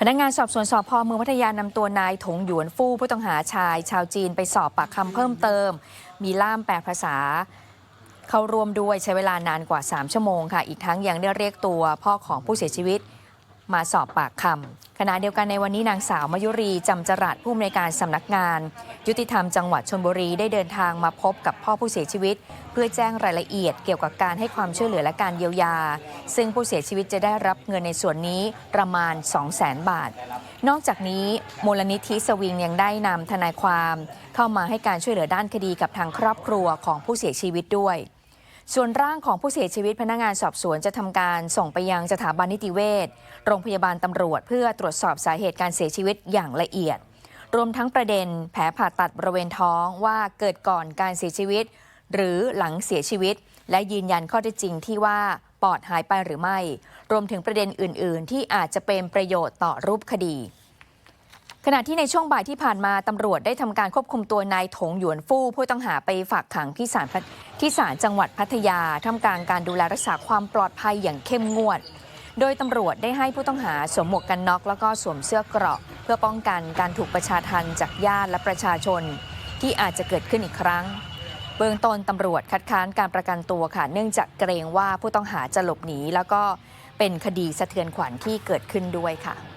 พนักงานสอบสวนสพเมืองพัทยานำตัวนายถงหยวนฟู่ผู้ต้องหาชาย ชาวจีนไปสอบปากคำเพิ่มเติม มีล่ามแปลภาษา เข้าร่วมด้วยใช้เวลานานกว่า 3 ชั่วโมงค่ะ อีกทั้งยังได้เรียกตัวพ่อของผู้เสียชีวิต มาสอบปากคำขณะเดียวกันในวันนี้นางสาวมยุรีจำจรัสผู้อำนวยการสำนักงาน ยุติธรรมจังหวัดชลบุรีได้เดินทางมาพบกับพ่อผู้เสียชีวิต เพื่อแจ้งรายละเอียดเกี่ยวกับการให้ความช่วยเหลือและการเยียวยา ซึ่งผู้เสียชีวิตจะได้รับเงินในส่วนนี้ประมาณ 200,000 บาท นอกจากนี้มูลนิธิสวิงยังได้นำทนายความ เข้ามาให้การช่วยเหลือด้านคดีกับทางครอบครัวของผู้เสียชีวิตด้วย ส่วนร่างของผู้เสียชีวิตพนักงานสอบสวนจะทำการส่งไปยังสถาบันนิติเวชโรงพยาบาลตำรวจ เพื่อตรวจสอบสาเหตุการเสียชีวิตอย่างละเอียด รวมทั้งประเด็นแผลผ่าตัดบริเวณท้องว่าเกิดก่อนการเสียชีวิต หรือหลังเสียชีวิต และยืนยันข้อเท็จจริงที่ว่าปอดหายไปหรือไม่ รวมถึงประเด็นอื่น ๆ ที่อาจจะเป็นประโยชน์ต่อรูปคดี ขณะที่ในช่วงบ่ายที่ผ่านมาตำรวจได้ทำการควบคุมตัวนายถงหยวนฟู่ผู้ต้องหาไปฝากขังที่ศาลทที่ศาลจังหวัดพัทยาท่ามกลางการดูแลรักษาความปลอดภัยอย่างเข้มงวด โดยตำรวจได้ให้ผู้ต้องหาสวมหมวกกันน็อกแล้วก็สวมเสื้อเกราะ เพื่อป้องกันการถูกประชาทันจากญาติและประชาชน ที่อาจจะเกิดขึ้นอีกครั้ง เบื้องต้นตำรวจคัดค้านการประกันตัวค่ะ เนื่องจากเกรงว่าผู้ต้องหาจะหลบหนีแล้วก็เป็นคดีสะเทือนขวัญที่เกิดขึ้นด้วยค่ะ